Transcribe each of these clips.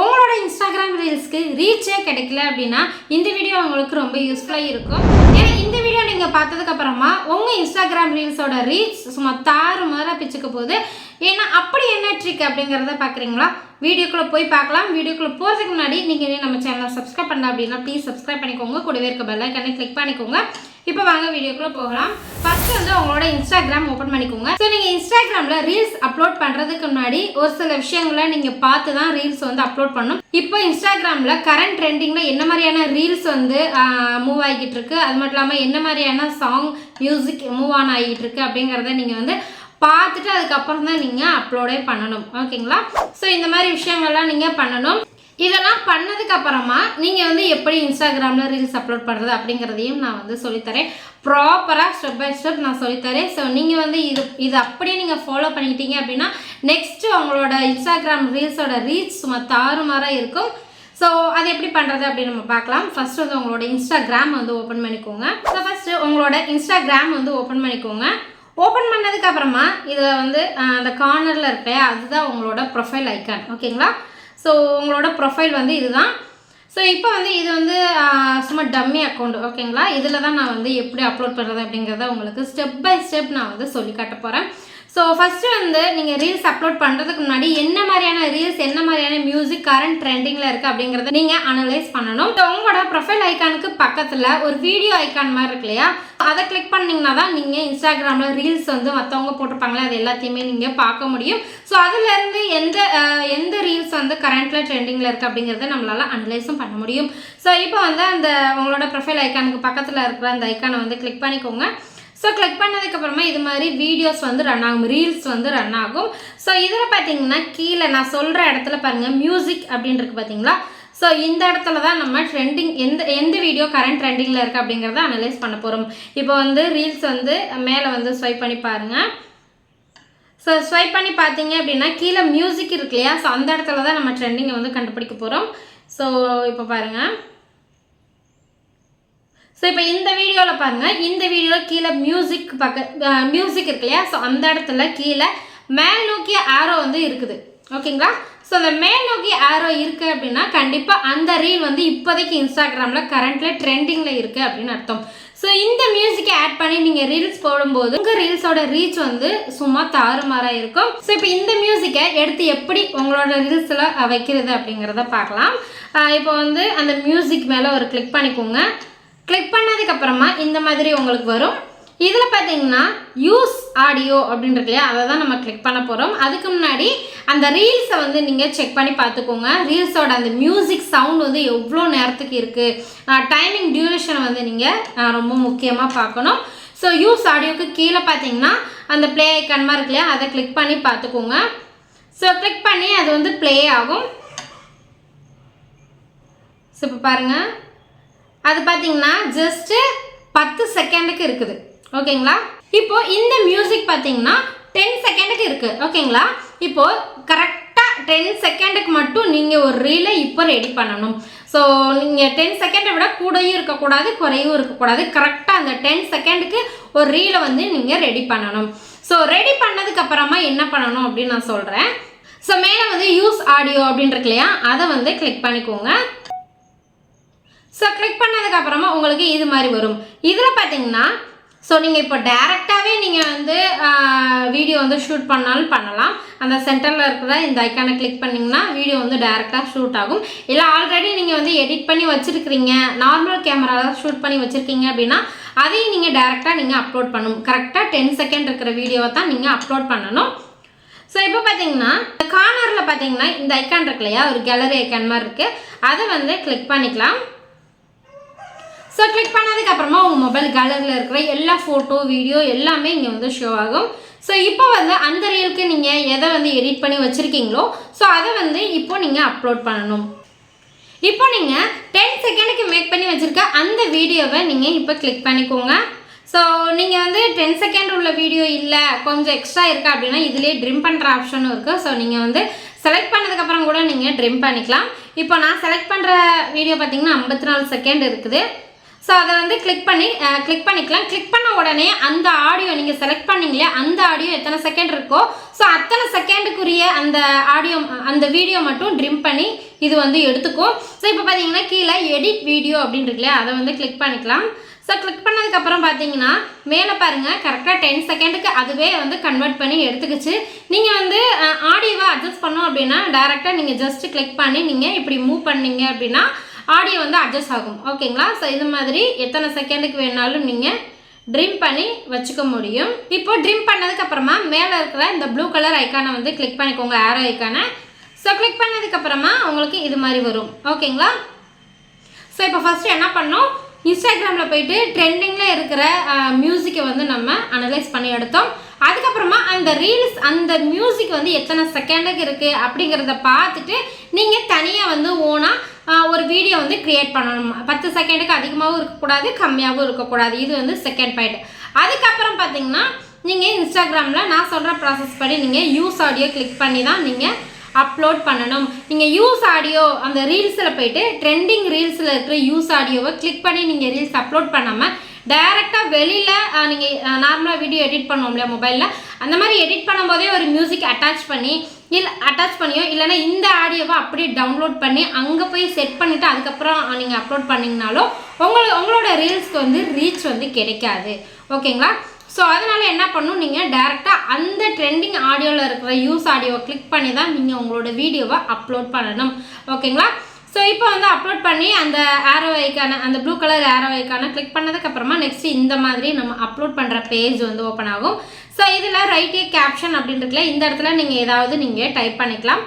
உங்களோட இன்ஸ்டாகிராம் ரீல்ஸ்க்கு ரீச்சே கிடைக்கல அப்படின்னா இந்த வீடியோ உங்களுக்கு ரொம்ப யூஸ்ஃபுல்லாக இருக்கும். ஏன்னா இந்த வீடியோ நீங்கள் பார்த்ததுக்கப்புறமா உங்கள் இன்ஸ்டாகிராம் ரீல்ஸோட ரீச் சும்மா தாறு மாற பிச்சுக்க போகுது ஏன்னா அப்படி என்ன ட்ரிக் அப்படிங்கிறத பார்க்குறீங்களா வீடியோக்குள்ளே போய் பார்க்கலாம் வீடியோக்குள்ளே போகிறதுக்கு முன்னாடி நீங்கள் நம்ம சேனலை சப்ஸ்கிரைப் பண்ணல அப்படின்னா ப்ளீஸ் சப்ஸ்கிரைப் பண்ணிக்கோங்க. கூடவே இருக்க பெல் ஐக்கனை கிளிக் பண்ணிக்கோங்க. இப்போ வாங்க வீடியோக்குள்ளே போகலாம். ஃபர்ஸ்ட் வந்து உங்களோட இன்ஸ்டாகிராம் ஓப்பன் பண்ணிக்கோங்க. ஸோ நீங்கள் இன்ஸ்டாகிராமில் ரீல்ஸ் அப்லோட் பண்ணுறதுக்கு முன்னாடி ஒரு சில விஷயங்களை நீங்கள் பார்த்து தான் ரீல்ஸ் வந்து அப்லோட் பண்ணும் இப்போ இன்ஸ்டாகிராமில் கரண்ட் ட்ரெண்டிங்கில் என்ன மாதிரியான ரீல்ஸ் வந்து மூவ் ஆகிக்கிட்டு இருக்கு? அது மட்டும் இல்லாமல் என்ன மாதிரியான சாங் மியூசிக் மூவ் ஆன் ஆகிட்டு இருக்கு அப்படிங்கிறத நீங்கள் வந்து பார்த்துட்டு அதுக்கப்புறம் தான் நீங்கள் அப்லோடே பண்ணணும். ஓகேங்களா? ஸோ இந்த மாதிரி விஷயங்கள்லாம் நீங்கள் பண்ணணும். இதெல்லாம் பண்ணதுக்கு அப்புறமா நீங்கள் வந்து எப்படி இன்ஸ்டாகிராமில் ரீல்ஸ் அப்லோட் பண்ணுறது அப்படிங்கிறதையும் நான் வந்து சொல்லித்தரேன். ப்ராப்பராக ஸ்டெப் பை ஸ்டெப் நான் சொல்லித்தரேன். ஸோ நீங்கள் வந்து இது இது அப்படியே நீங்கள் ஃபாலோ பண்ணிக்கிட்டீங்க அப்படின்னா நெக்ஸ்ட்டு உங்களோட இன்ஸ்டாகிராம் ரீல்ஸோட ரீச் சும்மா தாறுமாறாக இருக்கும். ஸோ அது எப்படி பண்ணுறது அப்படின்னு நம்ம பார்க்கலாம். ஃபஸ்ட்டு வந்து உங்களோட இன்ஸ்டாகிராம் வந்து ஓப்பன் பண்ணிக்கோங்க. ஸோ ஃபஸ்ட்டு உங்களோட இன்ஸ்டாகிராம் வந்து ஓப்பன் பண்ணிக்கோங்க. ஓப்பன் பண்ணதுக்கு அப்புறமா இதில் வந்து அந்த கார்னரில் இருக்க அதுதான் உங்களோட ப்ரொஃபைல் ஐக்கான் ஓகேங்களா ஸோ உங்களோட ப்ரொஃபைல் வந்து இதுதான். ஸோ இப்போ வந்து இது வந்து சும்மா டம்மி அக்கௌண்ட் ஓகேங்களா இதில் தான் நான் வந்து எப்படி அப்லோட் பண்ணுறது அப்படிங்கிறத உங்களுக்கு ஸ்டெப் பை ஸ்டெப் நான் வந்து சொல்லி காட்ட போகிறேன் ஸோ ஃபஸ்ட்டு வந்து நீங்கள் ரீல்ஸ் அப்லோட் பண்ணுறதுக்கு முன்னாடி என்ன மாதிரியான ரீல்ஸ் என்ன மாதிரியான மியூசிக் கரண்ட் ட்ரெண்டிங்கில் இருக்குது அப்படிங்கிறத நீங்கள் அனலைஸ் பண்ணணும். ஸோ உங்களோட ப்ரொஃபைல் ஐக்கானுக்கு பக்கத்தில் ஒரு வீடியோ ஐக்கான் மாதிரி இருக்கு இல்லையா? அதை கிளிக் பண்ணிங்கன்னா தான் நீங்கள் இன்ஸ்டாகிராமில் ரீல்ஸ் வந்து மற்றவங்க போட்டிருப்பாங்களே அது எல்லாத்தையுமே நீங்கள் பார்க்க முடியும். ஸோ அதுலேருந்து எந்த எந்த ரீல்ஸ் வந்து கரண்ட்டில் ட்ரெண்டிங்கில் இருக்குது அப்படிங்கிறத நம்மளால் அனலைஸும் பண்ண முடியும். ஸோ இப்போ வந்து அந்த உங்களோட ப்ரொஃபைல் ஐக்கானுக்கு பக்கத்தில் இருக்கிற அந்த ஐக்கானை வந்து கிளிக் பண்ணிக்கோங்க. ஸோ கிளிக் பண்ணதுக்கப்புறமா இது மாதிரி வீடியோஸ் வந்து ரன் ஆகும். ரீல்ஸ் வந்து ரன் ஆகும். ஸோ இதில் பார்த்தீங்கன்னா கீழே நான் சொல்கிற இடத்துல பாருங்கள் மியூசிக் அப்படின்றது பார்த்தீங்களா ஸோ இந்த இடத்துல தான் நம்ம ட்ரெண்டிங் எந்த எந்த வீடியோ கரண்ட் ட்ரெண்டிங்கில் இருக்குது அப்படிங்கிறத அனலைஸ் பண்ண போகிறோம் இப்போ வந்து ரீல்ஸ் வந்து மேலே வந்து ஸ்வைப் பண்ணி பாருங்கள் ஸோ ஸ்வைப் பண்ணி பார்த்தீங்க அப்படின்னா கீழே மியூசிக் இருக்கு இல்லையா? ஸோ அந்த இடத்துல தான் நம்ம ட்ரெண்டிங்கை வந்து கண்டுபிடிக்க போகிறோம் ஸோ இப்போ பாருங்கள் ஸோ இப்போ இந்த வீடியோவில் பாருங்கள் இந்த வீடியோவில் கீழே மியூசிக் பக்க மியூசிக் இருக்கு இல்லையா? ஸோ அந்த இடத்துல கீழே மேல் நோக்கிய ஆரோ வந்து இருக்குது. ஓகேங்களா ஸோ அந்த மேல் நோக்கி ஆரோ இருக்குது அப்படின்னா கண்டிப்பாக அந்த ரீல் வந்து இப்போதைக்கு இன்ஸ்டாகிராமில் கரண்ட்டில் ட்ரெண்டிங்கில் இருக்குது அப்படின்னு அர்த்தம். ஸோ இந்த மியூசிக்கை ஆட் பண்ணி நீங்கள் ரீல்ஸ் போடும்போது உங்கள் ரீல்ஸோட ரீச் வந்து சும்மா தாறுமாறாக இருக்கும். ஸோ இப்போ இந்த மியூசிக்கை எடுத்து எப்படி உங்களோட ரீல்ஸில் வைக்கிறது அப்படிங்கிறத பார்க்கலாம். இப்போ வந்து அந்த மியூசிக் மேலே ஒரு கிளிக் பண்ணிக்கோங்க. கிளிக் பண்ணதுக்கப்புறமா இந்த மாதிரி உங்களுக்கு வரும். இதில் பார்த்தீங்கன்னா யூஸ் ஆடியோ அப்படின்னு இல்லையா? அதை தான் நம்ம கிளிக் பண்ண போகிறோம் அதுக்கு முன்னாடி அந்த ரீல்ஸை வந்து நீங்கள் செக் பண்ணி பார்த்துக்கோங்க. ரீல்ஸோட அந்த மியூசிக் சவுண்ட் வந்து எவ்வளோ நேரத்துக்கு இருக்குது டைமிங் டியூரேஷனை வந்து நீங்கள் ரொம்ப முக்கியமாக பார்க்கணும். ஸோ யூஸ் ஆடியோக்கு கீழே பார்த்தீங்கன்னா அந்த ப்ளே ஐக்கான் மாதிரி இருக்கு இல்லையா? அதை கிளிக் பண்ணி பார்த்துக்கோங்க. ஸோ கிளிக் பண்ணி அது வந்து ப்ளே ஆகும். ஸோ இப்போ பாருங்கள் அது பார்த்தீங்கன்னா ஜஸ்ட்டு பத்து செகண்டுக்கு இருக்குது. ஓகேங்களா இப்போ இந்த மியூசிக் பார்த்தீங்கன்னா டென் செகண்டுக்கு இருக்குது ஓகேங்களா இப்போ கரெக்டாக டென் செகண்டுக்கு மட்டும் நீங்கள் ஒரு ரீலை இப்போ ரெடி பண்ணணும். ஸோ நீங்கள் டென் செகண்டை விட கூடயும் இருக்கக்கூடாது குறையும் இருக்கக்கூடாது. கரெக்டாக அந்த டென் செகண்டுக்கு ஒரு ரீலை வந்து நீங்கள் ரெடி பண்ணணும். ஸோ ரெடி பண்ணதுக்கு அப்புறமா என்ன பண்ணணும் அப்படின்னு நான் சொல்கிறேன் ஸோ மேலே வந்து யூஸ் ஆடியோ அப்படின்னு இருக்கு இல்லையா? அதை வந்து கிளிக் பண்ணிக்கோங்க. ஸோ கிளிக் பண்ணதுக்கப்புறமா உங்களுக்கு இது மாதிரி வரும். இதில் பார்த்தீங்கன்னா ஸோ நீங்கள் இப்போ டேரெக்டாகவே நீங்கள் வந்து வீடியோ வந்து ஷூட் பண்ணாலும் பண்ணலாம். அந்த சென்டரில் இருக்கிற இந்த ஐக்கானை கிளிக் பண்ணிங்கன்னா வீடியோ வந்து டேரெக்டாக ஷூட் ஆகும். இல்லை ஆல்ரெடி நீங்கள் வந்து எடிட் பண்ணி வச்சுருக்கிறீங்க. நார்மல் கேமராவில் ஷூட் பண்ணி வச்சுருக்கீங்க அப்படின்னா அதையும் நீங்கள் டேரெக்டாக நீங்கள் அப்லோட் பண்ணணும். கரெக்டாக டென் செகண்ட் இருக்கிற வீடியோவை தான் நீங்கள் அப்லோட் பண்ணணும். ஸோ இப்போ பார்த்தீங்கன்னா இந்த கார்னரில் பார்த்தீங்கன்னா இந்த ஐக்கான் இருக்கு இல்லையா? ஒரு கேலரி ஐக்கான் மாதிரி இருக்குது அதை வந்து கிளிக் பண்ணிக்கலாம். ஸோ கிளிக் பண்ணதுக்கு அப்புறமா உங்கள் மொபைல் கேலரியில் இருக்கிற எல்லா ஃபோட்டோ வீடியோ எல்லாமே இங்கே வந்து ஷோ ஆகும். ஸோ இப்போ வந்து அந்த ரீலுக்கு நீங்கள் எதை வந்து எடிட் பண்ணி வச்சுருக்கீங்களோ ஸோ அதை வந்து இப்போ நீங்கள் அப்லோட் பண்ணணும். இப்போ நீங்கள் டென் செகண்டுக்கு மேக் பண்ணி வச்சுருக்க அந்த வீடியோவை நீங்கள் இப்போ கிளிக் பண்ணிக்கோங்க. ஸோ நீங்கள் வந்து டென் செகண்ட் உள்ள வீடியோ இல்லை கொஞ்சம் எக்ஸ்ட்ரா இருக்கா அப்படின்னா இதுலேயே ட்ரிம் பண்ணுற ஆப்ஷனும் இருக்குது ஸோ நீங்கள் வந்து செலக்ட் பண்ணதுக்கப்புறம் கூட நீங்கள் ட்ரிம் பண்ணிக்கலாம். இப்போ நான் செலக்ட் பண்ணுற வீடியோ பார்த்தீங்கன்னா ஐம்பத்தி நாலு செகண்ட் இருக்குது. ஸோ அதை வந்து கிளிக் பண்ணி கிளிக் பண்ணிக்கலாம். கிளிக் பண்ண உடனே அந்த ஆடியோ நீங்கள் செலக்ட் பண்ணீங்களே அந்த ஆடியோ எத்தனை செகண்ட் இருக்கோ ஸோ அத்தனை செகண்டுக்குரிய அந்த ஆடியோ அந்த வீடியோ மட்டும் ட்ரிம் பண்ணி இது வந்து எடுத்துக்கும் ஸோ இப்போ பார்த்தீங்கன்னா கீழே எடிட் வீடியோ அப்படின்னு இருக்குல்லையா அதை வந்து கிளிக் பண்ணிக்கலாம். ஸோ கிளிக் பண்ணதுக்கப்புறம் பார்த்தீங்கன்னா மேலே பாருங்கள் கரெக்டாக டென் செகண்டுக்கு அதுவே வந்து கன்வெர்ட் பண்ணி எடுத்துக்கிச்சு. நீங்கள் வந்து ஆடியோவை அட்ஜஸ்ட் பண்ணோம் அப்படின்னா டேரெக்டாக நீங்கள் ஜஸ்ட் கிளிக் பண்ணி நீங்கள் இப்படி மூவ் பண்ணீங்க அப்படின்னா ஆடியோ வந்து அட்ஜஸ்ட் ஆகும். ஓகேங்களா ஸோ இது மாதிரி எத்தனை செகண்டுக்கு வேணாலும் நீங்கள் ட்ரிம் பண்ணி வச்சுக்க முடியும். இப்போ ட்ரிம் பண்ணதுக்கப்புறமா மேலே இருக்கிற இந்த ப்ளூ கலர் ஐக்கானை வந்து கிளிக் பண்ணிக்கோங்க ஏரோ ஐக்கானை ஸோ கிளிக் பண்ணதுக்கப்புறமா உங்களுக்கு இது மாதிரி வரும். ஓகேங்களா ஸோ இப்போ ஃபஸ்ட்டு என்ன பண்ணோம்? இன்ஸ்டாகிராமில் போயிட்டு ட்ரெண்டிங்கில் இருக்கிற மியூசிக்கை வந்து நம்ம அனலைஸ் பண்ணி எடுத்தோம். அதுக்கப்புறமா அந்த ரீல்ஸ் அந்த மியூசிக் வந்து எத்தனை செகண்டுக்கு இருக்குது அப்படிங்கிறத பார்த்துட்டு நீங்கள் தனியாக வந்து ஓனாக ஒரு வீடியோ வந்து க்ரியேட் பண்ணணும். பத்து செகண்டுக்கு அதிகமாகவும் இருக்கக்கூடாது கம்மியாகவும் இருக்கக்கூடாது. இது வந்து செகண்ட் பாயிண்ட் அதுக்கப்புறம் பார்த்தீங்கன்னா நீங்கள் இன்ஸ்டாகிராமில் நான் சொல்கிற ப்ராசஸ் படி நீங்கள் யூஸ் ஆடியோ கிளிக் பண்ணி தான் நீங்கள் அப்லோட் பண்ணணும். நீங்கள் யூஸ் ஆடியோ அந்த ரீல்ஸில் போயிட்டு ட்ரெண்டிங் ரீல்ஸில் இருக்கிற யூஸ் ஆடியோவை கிளிக் பண்ணி நீங்கள் ரீல்ஸ் அப்லோட் பண்ணாமல் டைரெக்டாக வெளியில் நீங்கள் நார்மலாக வீடியோ எடிட் பண்ணுவோம் இல்லையா மொபைலில் அந்த மாதிரி எடிட் பண்ணும்போதே ஒரு மியூசிக் அட்டாச் பண்ணி இல்லை அட்டாச் பண்ணியோ இல்லைனா இந்த ஆடியோவை அப்படியே டவுன்லோட் பண்ணி அங்கே போய் செட் பண்ணிவிட்டு அதுக்கப்புறம் நீங்கள் அப்லோட் பண்ணிங்கனாலும் உங்களை உங்களோட ரீல்ஸ்க்கு வந்து ரீச் வந்து கிடைக்காது. ஓகேங்களா? ஸோ அதனால் என்ன பண்ணும்? நீங்கள் டேரெக்டாக அந்த ட்ரெண்டிங் ஆடியோவில் இருக்கிற யூஸ் ஆடியோவை கிளிக் பண்ணி தான் நீங்கள் உங்களோட வீடியோவை அப்லோட் பண்ணணும். ஓகேங்களா? ஸோ இப்போ வந்து அப்லோட் பண்ணி அந்த ஆரோ ஐக்கான அந்த ப்ளூ கலர் ஆரோ ஐக்கான கிளிக் பண்ணதுக்கப்புறமா நெக்ஸ்ட் இந்த மாதிரி நம்ம அப்லோட் பண்ணுற பேஜ் வந்து ஓப்பன் ஆகும். ஸோ இதில் ரைட்டே கேப்ஷன் அப்படின்றதுல இந்த இடத்துல நீங்கள் ஏதாவது நீங்கள் டைப் பண்ணிக்கலாம்.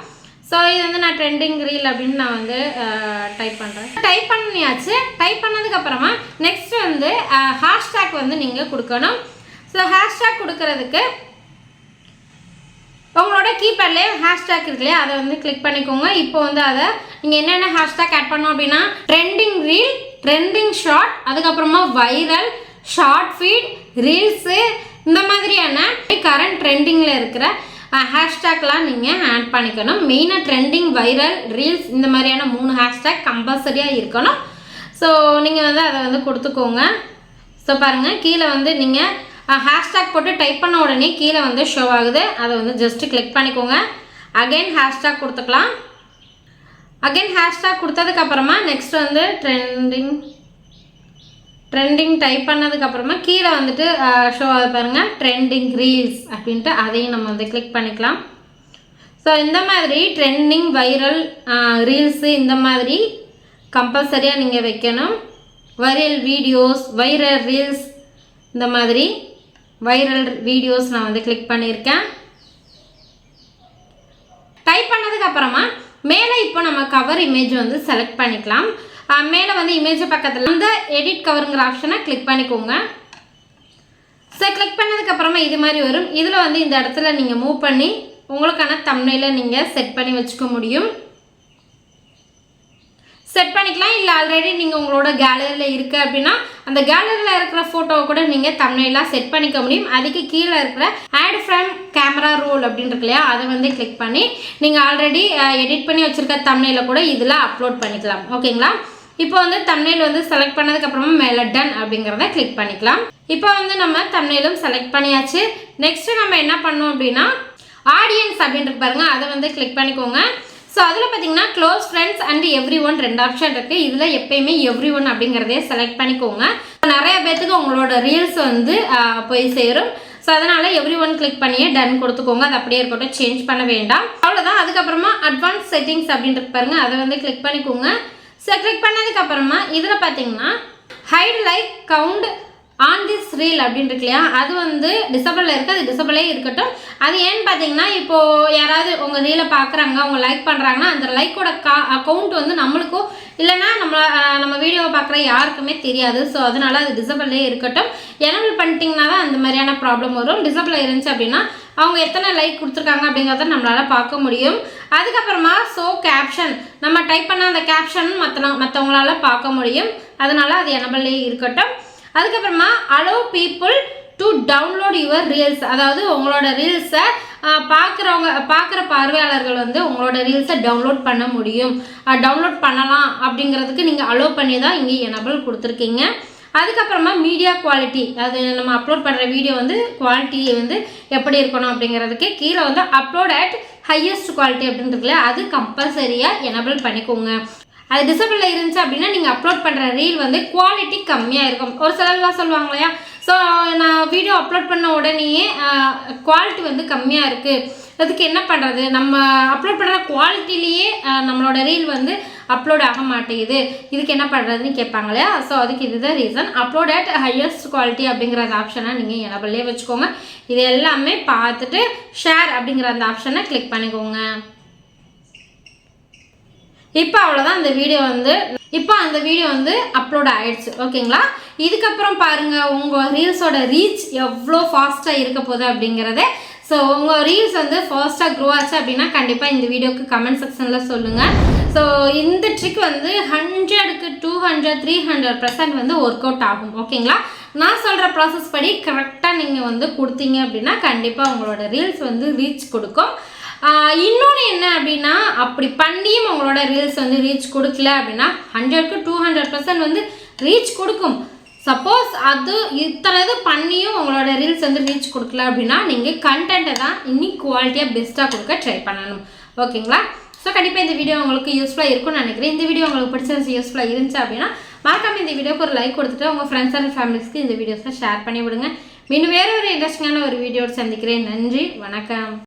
ஸோ இது வந்து நான் ட்ரெண்டிங் ரீல் அப்படின்னு நான் வந்து டைப் பண்ணுறேன் டைப் பண்ணியாச்சு. டைப் பண்ணதுக்கப்புறமா நெக்ஸ்ட் வந்து ஹேஷ்டேக் வந்து நீங்கள் கொடுக்கணும். ஸோ ஹேஷ்டேக் கொடுக்கறதுக்கு உங்களோட கீபேட்லேயே ஹேஷ்டேக் இருக்கு இல்லையா அதை வந்து கிளிக் பண்ணிக்கோங்க. இப்போ வந்து அதை நீங்கள் என்னென்ன ஹேஷ்டேக் ஆட் பண்ணோம் அப்படின்னா ட்ரெண்டிங் ரீல் ட்ரெண்டிங் ஷார்ட் அதுக்கப்புறமா வைரல் ஷார்ட் ஃபீட் ரீல்ஸு இந்த மாதிரியான கரண்ட் ட்ரெண்டிங்கில் இருக்கிற ஹேஷ்டேக்லாம் நீங்கள் ஆட் பண்ணிக்கணும். மெயினாக ட்ரெண்டிங் வைரல் ரீல்ஸ் இந்த மாதிரியான மூணு ஹேஷ்டேக் கம்பல்சரியாக இருக்கணும். ஸோ நீங்கள் வந்து அதை வந்து கொடுத்துக்கோங்க. ஸோ பாருங்கள் கீழே வந்து நீங்கள் ஹேஷ்டேக் போட்டு டைப் பண்ண உடனே கீழே வந்து ஷோ ஆகுது. அதை வந்து ஜஸ்ட்டு கிளிக் பண்ணிக்கோங்க. அகைன் ஹேஷ்டேக் கொடுத்துக்கலாம். அகைன் ஹேஷ்டேக் கொடுத்ததுக்கப்புறமா நெக்ஸ்ட் வந்து ட்ரெண்டிங் ட்ரெண்டிங் டைப் பண்ணதுக்கப்புறமா கீழே வந்துட்டு ஷோ ஆகுது பாருங்கள் ட்ரெண்டிங் ரீல்ஸ் அப்படின்ட்டு அதையும் நம்ம வந்து கிளிக் பண்ணிக்கலாம். ஸோ இந்த மாதிரி ட்ரெண்டிங் வைரல் ரீல்ஸு இந்த மாதிரி கம்பல்சரியாக நீங்கள் வைக்கணும். வைரல் வீடியோஸ் வைரல் ரீல்ஸ் இந்த மாதிரி வைரல் வீடியோஸ் நான் வந்து கிளிக் பண்ணியிருக்கேன். டைப் பண்ணதுக்கு அப்புறமா மேலே இப்போ நம்ம கவர் இமேஜ் வந்து செலக்ட் பண்ணிக்கலாம். மேலே வந்து இமேஜ் பக்கத்தில் வந்து எடிட் கவருங்கிற ஆப்ஷனை கிளிக் பண்ணிக்கோங்க. ஸோ கிளிக் பண்ணதுக்கப்புறமா இது மாதிரி வரும். இதில் வந்து இந்த இடத்துல நீங்கள் மூவ் பண்ணி உங்களுக்கான தம்னையில் நீங்கள் செட் பண்ணி வச்சுக்க முடியும். செட் பண்ணிக்கலாம். இல்லை ஆல்ரெடி நீங்கள் உங்களோட கேலரியில் இருக்குது அப்படின்னா அந்த கேலரியில் இருக்கிற ஃபோட்டோவை கூட நீங்கள் தமிழெல்லாம் செட் பண்ணிக்க முடியும். அதுக்கு கீழே இருக்கிற ஆட் ஃப்ரம் கேமரா ரோல் அப்படின்னு இருக்கு இல்லையா அதை வந்து கிளிக் பண்ணி நீங்கள் ஆல்ரெடி எடிட் பண்ணி வச்சுருக்க தமிழில் கூட இதில் அப்லோட் பண்ணிக்கலாம். ஓகேங்களா இப்போ வந்து தமிழில் வந்து செலக்ட் பண்ணதுக்கப்புறமா மேலே டன் அப்படிங்கிறத கிளிக் பண்ணிக்கலாம். இப்போ வந்து நம்ம தமிழிலும் செலக்ட் பண்ணியாச்சு. நெக்ஸ்ட்டு நம்ம என்ன பண்ணோம் அப்படின்னா ஆடியன்ஸ் அப்படின்ட்டு பாருங்க அதை வந்து கிளிக் பண்ணிக்கோங்க. ஸோ அதில் பார்த்தீங்கன்னா close friends and every one ரெண்டு ஆப்ஷன் இருக்குது இதில் எப்பயுமே எவ்ரி ஒன் அப்படிங்கிறதே செலக்ட் பண்ணிக்கோங்க. நிறைய பேர்த்துக்கு உங்களோட ரீல்ஸ் வந்து போய் சேரும். ஸோ அதனால் எவ்ரி ஒன் கிளிக் பண்ணியே டன் கொடுத்துக்கோங்க. அது அப்படியே இருக்கட்டும் சேஞ்ச் பண்ண வேண்டாம். அவ்வளோதான் அதுக்கப்புறமா அட்வான்ஸ் செட்டிங்ஸ் அப்படின்ட்டு பாருங்க. அதை வந்து கிளிக் பண்ணிக்கோங்க. ஸோ கிளிக் பண்ணதுக்கப்புறமா இதில் பார்த்தீங்கன்னா hide like count on this reel அப்படின்னு இருக்கு இல்லையா அது வந்து டிசபிளில் இருக்குது அது டிசபிளே இருக்கட்டும். அது ஏன்னு பார்த்தீங்கன்னா இப்போது யாராவது உங்கள் ரீலை பார்க்குறாங்க அவங்க லைக் பண்ணுறாங்கன்னா அந்த லைக்கோட கா அக்கௌண்ட் வந்து நம்மளுக்கும் இல்லைன்னா நம்ம நம்ம வீடியோவை பார்க்குற யாருக்குமே தெரியாது. ஸோ அதனால அது டிசபிளே இருக்கட்டும். எனபிள் பண்ணிட்டீங்கன்னா தான் அந்த மாதிரியான ப்ராப்ளம் வரும். டிசபிள் இருந்துச்சு அப்படின்னா அவங்க எத்தனை லைக் கொடுத்துருக்காங்க அப்படிங்கிறத நம்மளால் பார்க்க முடியும். அதுக்கப்புறமா ஸோ கேப்ஷன் நம்ம டைப் பண்ண அந்த கேப்ஷன் மற்ற மற்றவங்களால பார்க்க முடியும். அதனால் அது எனபிளே இருக்கட்டும். அதுக்கப்புறமா allow people to download your reels அதாவது உங்களோட ரீல்ஸை பார்க்குறவங்க பார்க்குற பார்வையாளர்கள் வந்து உங்களோட ரீல்ஸை டவுன்லோட் பண்ண முடியும். டவுன்லோட் பண்ணலாம் அப்படிங்கிறதுக்கு நீங்கள் அலோவ் பண்ணி தான் இங்கே எனபிள் கொடுத்துருக்கீங்க. அதுக்கப்புறமா மீடியா குவாலிட்டி அது நம்ம அப்லோட் பண்ணுற வீடியோ வந்து குவாலிட்டி வந்து எப்படி இருக்கணும் அப்படிங்கிறதுக்கு கீழே வந்து அப்லோட் அட் ஹையஸ்ட் குவாலிட்டி அப்படின்னு இருக்குல்ல அது கம்பல்சரியாக எனபிள் பண்ணிக்கோங்க. அது டிசபிளில் இருந்துச்சு அப்படின்னா நீங்கள் அப்லோட் பண்ணுற ரீல் வந்து குவாலிட்டி கம்மியாக இருக்கும். ஒரு சிலர்லாம் சொல்லுவாங்க இல்லையா? ஸோ நான் வீடியோ அப்லோட் பண்ண உடனேயே குவாலிட்டி வந்து கம்மியாக இருக்குது அதுக்கு என்ன பண்ணுறது நம்ம அப்லோட் பண்ணுற குவாலிட்டிலேயே நம்மளோட ரீல் வந்து அப்லோட் ஆக மாட்டேங்குது. இதுக்கு என்ன பண்ணுறதுன்னு கேட்பாங்க இல்லையா? ஸோ அதுக்கு இதுதான் reason upload at highest quality அப்படிங்கிற அந்த ஆப்ஷனை நீங்கள் எனபிள்லே வச்சுக்கோங்க. இது எல்லாமே பார்த்துட்டு ஷேர் அப்படிங்கிற அந்த ஆப்ஷனை கிளிக் பண்ணிக்கோங்க. இப்போ அவ்வளோதான் அந்த வீடியோ வந்து இப்போ அந்த வீடியோ வந்து அப்லோட் ஆயிடுச்சு ஓகேங்களா இதுக்கப்புறம் பாருங்கள் உங்கள் ரீல்ஸோட ரீச் எவ்வளோ ஃபாஸ்ட்டாக இருக்க போகுது அப்படிங்கிறதே. ஸோ உங்கள் ரீல்ஸ் வந்து ஃபாஸ்ட்டாக க்ரோ ஆச்சு அப்படின்னா கண்டிப்பாக இந்த வீடியோக்கு கமெண்ட் செக்ஷனில் சொல்லுங்கள் ஸோ இந்த ட்ரிக் வந்து ஹண்ட்ரடுக்கு two hundred three hundred percent வந்து ஒர்க் அவுட் ஆகும் ஓகேங்களா நான் சொல்கிற ப்ராசஸ் படி கரெக்டாக நீங்கள் வந்து கொடுத்தீங்க அப்படின்னா கண்டிப்பாக உங்களோட ரீல்ஸ் வந்து ரீச் கொடுக்கும். இன்னொன்று என்ன அப்படின்னா அப்படி பண்ணியும் அவங்களோட ரீல்ஸ் வந்து ரீச் கொடுக்கல அப்படின்னா ஹண்ட்ரட்க்கு டூ ஹண்ட்ரட் பர்சன்ட் வந்து ரீச் கொடுக்கும். சப்போஸ் அது இத்தனை இது பண்ணியும் உங்களோட ரீல்ஸ் வந்து ரீச் கொடுக்கல அப்படின்னா நீங்கள் கண்டென்ட்டை தான் இன்னும் குவாலிட்டியாக பெஸ்ட்டாக கொடுக்க ட்ரை பண்ணணும். ஓகேங்களா ஸோ கண்டிப்பாக இந்த வீடியோ உங்களுக்கு யூஸ்ஃபுல்லாக இருக்கும்னு நினைக்கிறேன். இந்த வீடியோ உங்களுக்கு பிடிச்சிருந்துச்சு யூஸ்ஃபுல்லாக இருந்துச்சு அப்படின்னா மறக்காம இந்த வீடியோக்கு ஒரு லைக் கொடுத்துட்டு உங்கள் ஃப்ரெண்ட்ஸ் அண்ட் ஃபேமிலிஸ்க்கு இந்த வீடியோஸை ஷேர் பண்ணி விடுங்க. மீண்டும் வேறு ஒரு இன்ட்ரெஸ்டிங்கான ஒரு வீடியோடு சந்திக்கிறேன். நன்றி வணக்கம்.